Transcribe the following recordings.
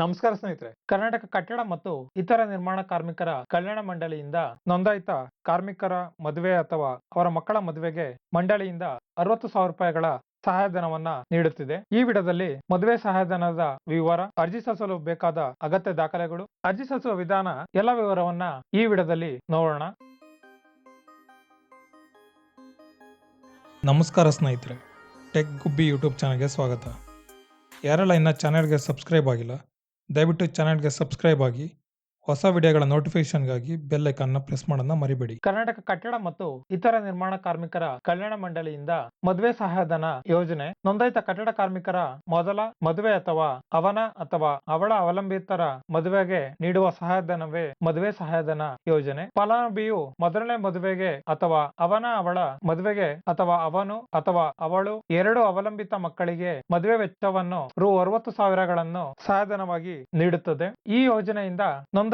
ನಮಸ್ಕಾರ ಸ್ನೇಹಿತರೆ. ಕರ್ನಾಟಕ ಕಟ್ಟಡ ಮತ್ತು ಇತರ ನಿರ್ಮಾಣ ಕಾರ್ಮಿಕರ ಕಲ್ಯಾಣ ಮಂಡಳಿಯಿಂದ ನೋಂದಾಯಿತ ಕಾರ್ಮಿಕರ ಮದುವೆ ಅಥವಾ ಅವರ ಮಕ್ಕಳ ಮದುವೆಗೆ ಮಂಡಳಿಯಿಂದ ಅರವತ್ತು ಸಾವಿರ ರೂಪಾಯಿಗಳ ಸಹಾಯಧನವನ್ನ ನೀಡುತ್ತಿದೆ. ಈ ವಿಡದಲ್ಲಿ ಮದುವೆ ಸಹಾಯಧನದ ವಿವರ, ಅರ್ಜಿ ಸಲ್ಲಿಸಲು ಬೇಕಾದ ಅಗತ್ಯ ದಾಖಲೆಗಳು, ಅರ್ಜಿ ಸಲ್ಲಿಸುವ ವಿಧಾನ, ಎಲ್ಲ ವಿವರವನ್ನ ಈ ವಿಡದಲ್ಲಿ ನೋಡೋಣ. ನಮಸ್ಕಾರ ಸ್ನೇಹಿತರೆ. ಟೆಕ್ ಗುಬ್ಬಿ ಯೂಟ್ಯೂಬ್ ಚಾನಲ್ಗೆ ಸ್ವಾಗತ. ಯಾರೆಲ್ಲ ಇನ್ನೂ ಚಾನೆಲ್ಗೆ ಸಬ್ಸ್ಕ್ರೈಬ್ ಆಗಿಲ್ಲ ದಯವಿಟ್ಟು ಚಾನೆಲ್ಗೆ ಸಬ್ಸ್ಕ್ರೈಬ್ ಆಗಿ. ಹೊಸ ವಿಡಿಯೋಗಳ ನೋಟಿಫಿಕೇಶನ್ಗಾಗಿ ಬೆಲ್ ಐಕಾನ್ನ ಪ್ರೆಸ್ ಮಾಡೋದನ್ನ ಮರಿಬೇಡಿ. ಕರ್ನಾಟಕ ಕಟ್ಟಡ ಮತ್ತು ಇತರ ನಿರ್ಮಾಣ ಕಾರ್ಮಿಕರ ಕಲ್ಯಾಣ ಮಂಡಳಿಯಿಂದ ಮದುವೆ ಸಹಾಯಧನ ಯೋಜನೆ, ನೋಂದಾಯಿತ ಕಟ್ಟಡ ಕಾರ್ಮಿಕರ ಮೊದಲ ಮದುವೆ ಅಥವಾ ಅವನ ಅಥವಾ ಅವಳ ಅವಲಂಬಿತರ ಮದುವೆಗೆ ನೀಡುವ ಸಹಾಯಧನವೇ ಮದುವೆ ಸಹಾಯಧನ ಯೋಜನೆ. ಫಲಾನುಭವಿಯು ಮೊದಲನೇ ಮದುವೆಗೆ ಅಥವಾ ಅವನ ಅವಳ ಮದುವೆಗೆ ಅಥವಾ ಅವನು ಅಥವಾ ಅವಳು ಎರಡು ಅವಲಂಬಿತ ಮಕ್ಕಳಿಗೆ ಮದುವೆ ವೆಚ್ಚವನ್ನು ರು ಅರವತ್ತು ಸಾವಿರಗಳನ್ನು ಸಹಾಯಧನವಾಗಿ ನೀಡುತ್ತದೆ. ಈ ಯೋಜನೆಯಿಂದ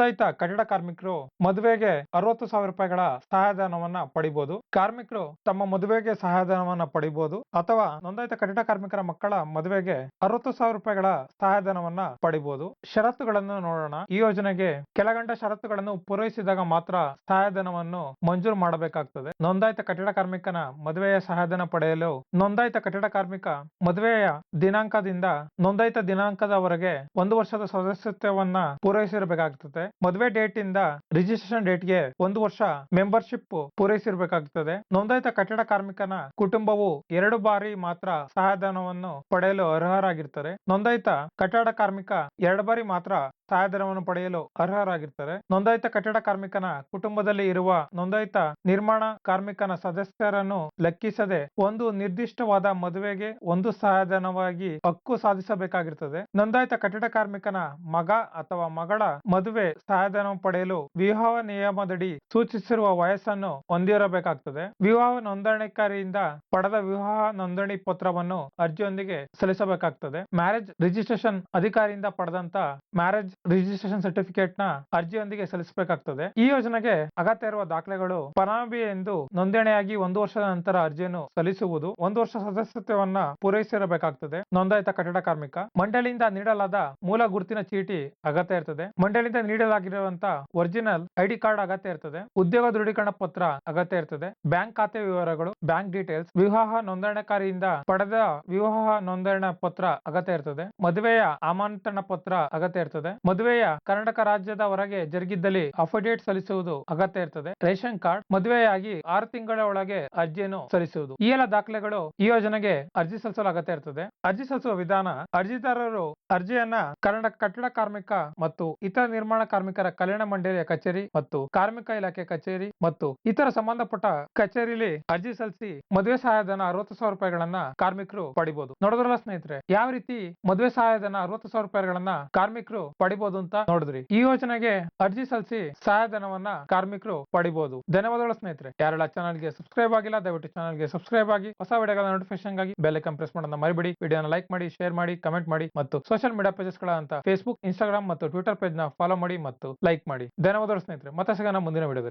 ನೋಂದಾಯಿತ ಕಟ್ಟಡ ಕಾರ್ಮಿಕರು ಮದುವೆಗೆ ಅರವತ್ತು ಸಾವಿರ ರೂಪಾಯಿಗಳ ಸಹಾಯಧನವನ್ನ ಪಡಿಬಹುದು ಕಾರ್ಮಿಕರು ತಮ್ಮ ಮದುವೆಗೆ ಸಹಾಯಧನವನ್ನ ಪಡಿಬಹುದು ಅಥವಾ ನೋಂದಾಯಿತ ಕಟ್ಟಡ ಕಾರ್ಮಿಕರ ಮಕ್ಕಳ ಮದುವೆಗೆ ಅರವತ್ತು ಸಾವಿರ ರೂಪಾಯಿಗಳ ಸಹಾಯಧನವನ್ನ ಪಡಿಬಹುದು ಷರತ್ತುಗಳನ್ನು ನೋಡೋಣ. ಈ ಯೋಜನೆಗೆ ಕೆಳಗಂಡ ಷರತ್ತುಗಳನ್ನು ಪೂರೈಸಿದಾಗ ಮಾತ್ರ ಸಹಾಯಧನವನ್ನು ಮಂಜೂರು ಮಾಡಬೇಕಾಗ್ತದೆ. ನೋಂದಾಯಿತ ಕಟ್ಟಡ ಕಾರ್ಮಿಕನ ಮದುವೆಯ ಸಹಾಯಧನ ಪಡೆಯಲು ನೋಂದಾಯಿತ ಕಟ್ಟಡ ಕಾರ್ಮಿಕ ಮದುವೆಯ ದಿನಾಂಕದಿಂದ ನೋಂದಾಯಿತ ದಿನಾಂಕದವರೆಗೆ ಒಂದು ವರ್ಷದ ಸದಸ್ಯತ್ವವನ್ನ ಪೂರೈಸಿರಬೇಕಾಗುತ್ತದೆ ಮದುವೆ ಡೇಟ್ ಇಂದ ರಿಜಿಸ್ಟ್ರೇಷನ್ ಡೇಟ್ಗೆ ಒಂದು ವರ್ಷ ಮೆಂಬರ್ಶಿಪ್ ಪೂರೈಸಿರಬೇಕಾಗುತ್ತದೆ ನೋಂದಾಯಿತ ಕಟ್ಟಡ ಕಾರ್ಮಿಕನ ಕುಟುಂಬವು ಎರಡು ಬಾರಿ ಮಾತ್ರ ಸಹಾಯಧನವನ್ನು ಪಡೆಯಲು ಅರ್ಹರಾಗಿರ್ತಾರೆ. ನೋಂದಾಯಿತ ಕಟ್ಟಡ ಕಾರ್ಮಿಕ ಎರಡು ಬಾರಿ ಮಾತ್ರ ಸಹಾಯಧನವನ್ನು ಪಡೆಯಲು ಅರ್ಹರಾಗಿರ್ತಾರೆ. ನೋಂದಾಯಿತ ಕಟ್ಟಡ ಕಾರ್ಮಿಕನ ಕುಟುಂಬದಲ್ಲಿ ಇರುವ ನೋಂದಾಯಿತ ನಿರ್ಮಾಣ ಕಾರ್ಮಿಕನ ಸದಸ್ಯರನ್ನು ಲೆಕ್ಕಿಸದೆ ಒಂದು ನಿರ್ದಿಷ್ಟವಾದ ಮದುವೆಗೆ ಒಂದು ಸಹಾಯಧನವಾಗಿ ಹಕ್ಕು ಸಾಧಿಸಬೇಕಾಗಿರುತ್ತದೆ ನೋಂದಾಯಿತ ಕಟ್ಟಡ ಕಾರ್ಮಿಕನ ಮಗ ಅಥವಾ ಮಗಳ ಮದುವೆ ಸಹಾಯಧನ ಪಡೆಯಲು ವಿವಾಹ ನಿಯಮದಡಿ ಸೂಚಿಸಿರುವ ವಯಸ್ಸನ್ನು ಹೊಂದಿರಬೇಕಾಗ್ತದೆ. ವಿವಾಹ ನೋಂದಣಿಕಾರಿಯಿಂದ ಪಡೆದ ವಿವಾಹ ನೋಂದಣಿ ಪತ್ರವನ್ನು ಅರ್ಜಿಯೊಂದಿಗೆ ಸಲ್ಲಿಸಬೇಕಾಗ್ತದೆ. ಮ್ಯಾರೇಜ್ ರಿಜಿಸ್ಟ್ರೇಷನ್ ಅಧಿಕಾರಿಯಿಂದ ಪಡೆದಂತ ಮ್ಯಾರೇಜ್ ರಿಜಿಸ್ಟ್ರೇಷನ್ ಸರ್ಟಿಫಿಕೇಟ್ನ ಅರ್ಜಿಯೊಂದಿಗೆ ಸಲ್ಲಿಸಬೇಕಾಗ್ತದೆ. ಈ ಯೋಜನೆಗೆ ಅಗತ್ಯ ಇರುವ ದಾಖಲೆಗಳು ಫಲಾನುಭವಿ ಎಂದು ನೋಂದಣಿಯಾಗಿ ಒಂದು ವರ್ಷದ ನಂತರ ಅರ್ಜಿಯನ್ನು ಸಲ್ಲಿಸುವುದು, ಒಂದು ವರ್ಷ ಸದಸ್ಯತ್ವವನ್ನ ಪೂರೈಸಿರಬೇಕಾಗ್ತದೆ. ನೋಂದಾಯಿತ ಕಟ್ಟಡ ಕಾರ್ಮಿಕ, ಮಂಡಳಿಯಿಂದ ನೀಡಲಾದ ಮೂಲ ಗುರುತಿನ ಚೀಟಿ ಅಗತ್ಯ ಇರ್ತದೆ. ಮಂಡಳಿಯಿಂದ ನೀಡಲಾಗಿರುವಂತ ಒರಿಜಿನಲ್ ಐಡಿ ಕಾರ್ಡ್ ಅಗತ್ಯ ಇರ್ತದೆ. ಉದ್ಯೋಗ ದೃಢೀಕರಣ ಪತ್ರ ಅಗತ್ಯ ಇರ್ತದೆ. ಬ್ಯಾಂಕ್ ಖಾತೆ ವಿವರಗಳು, ಬ್ಯಾಂಕ್ ಡೀಟೇಲ್ಸ್ ವಿವಾಹ ನೋಂದಣಿಕಾರಿಯಿಂದ ಪಡೆದ ವಿವಾಹ ನೋಂದಣಿ ಪತ್ರ ಅಗತ್ಯ ಇರ್ತದೆ. ಮದುವೆಯ ಆಮಂತ್ರಣ ಪತ್ರ ಅಗತ್ಯ ಇರ್ತದೆ. ಮದುವೆಯ ಕರ್ನಾಟಕ ರಾಜ್ಯದ ಹೊರಗೆ ಜರುಗಿದ್ದಲ್ಲಿ ಅಫಿಡೇಟ್ ಸಲ್ಲಿಸುವುದು ಅಗತ್ಯ ಇರ್ತದೆ. ರೇಷನ್ ಕಾರ್ಡ್, ಮದುವೆಯಾಗಿ ಆರು ತಿಂಗಳ ಒಳಗೆ ಅರ್ಜಿಯನ್ನು ಸಲ್ಲಿಸುವುದು. ಈ ಎಲ್ಲ ದಾಖಲೆಗಳು ಈ ಯೋಜನೆಗೆ ಅರ್ಜಿ ಸಲ್ಲಿಸಲು ಅಗತ್ಯ ಇರ್ತದೆ. ಅರ್ಜಿ ಸಲ್ಲಿಸುವ ವಿಧಾನ ಅರ್ಜಿದಾರರು ಅರ್ಜಿಯನ್ನ ಕನ್ನಡ ಕಟ್ಟಡ ಕಾರ್ಮಿಕ ಮತ್ತು ಇತರ ನಿರ್ಮಾಣ ಕಾರ್ಮಿಕರ ಕಲ್ಯಾಣ ಮಂಡಳಿಯ ಕಚೇರಿ ಮತ್ತು ಕಾರ್ಮಿಕ ಇಲಾಖೆ ಕಚೇರಿ ಮತ್ತು ಇತರ ಸಂಬಂಧಪಟ್ಟ ಕಚೇರಿಲಿ ಅರ್ಜಿ ಸಲ್ಲಿಸಿ ಮದುವೆ ಸಹಾಯಧನ ಅರವತ್ತು ಸಾವಿರ ರೂಪಾಯಿಗಳನ್ನ ಕಾರ್ಮಿಕರು ಪಡಿಬಹುದು ನೋಡಿದ್ರಲ್ಲ ಸ್ನೇಹಿತರೆ, ಯಾವ ರೀತಿ ಮದುವೆ ಸಹಾಯಧನ ಅರವತ್ತು ಸಾವಿರ ರೂಪಾಯಿಗಳನ್ನ ಕಾರ್ಮಿಕರು ಪಡಿಬಹುದು ಅಂತ ನೋಡಿದ್ರಿ. ಈ ಯೋಜನೆಗೆ ಅರ್ಜಿ ಸಲ್ಲಿಸಿ ಸಹಾಯಧನವನ್ನ ಕಾರ್ಮಿಕರು ಪಡಿಬಹುದು ಧನ್ಯವಾದಗಳು ಸ್ನೇಹಿತರೆ. ಯಾರೆಲ್ಲ ಚಾನಲ್ಗೆ ಸಬ್ಸ್ಕ್ರೈಬ್ ಆಗಿಲ್ಲ, ದಯವಿಟ್ಟು ಚಾನಲ್ಗೆ ಸಬ್ಸ್ಕ್ರೈಬ್ ಆಗಿ, ಹೊಸ ವಿಡಿಯೋಗಳ ನೋಟಿಫಿಕೇಶನ್ಗಾಗಿ ಬೆಲ್ ಪ್ರೆಸ್ ಮಾಡೋದನ್ನ ಮರಿಬೇಡಿ. ವಿಡಿಯೋನ ಲೈಕ್ ಮಾಡಿ, ಶೇರ್ ಮಾಡಿ, ಕಮೆಂಟ್ ಮಾಡಿ ಮತ್ತು ಸೋಷಿಯಲ್ ಮೀಡಿಯಾ ಪೇಜಸ್ ಗಳಂತ ಫೇಸ್ಬುಕ್ ಇನ್ಸ್ಟಾಗ್ರಾಮ್ ಮತ್ತು ಟ್ವಿಟರ್ ಪೇಜ್ನ ಫಾಲೋ ಮಾಡಿ ಮತ್ತು ಲೈಕ್ ಮಾಡಿ. ಧನ್ಯವಾದಗಳು ಸ್ನೇಹಿತರೆ. ಮತ್ತೆ ಸಿಗೋಣ ಮುಂದಿನ ವಿಡಿಯೋದಲ್ಲಿ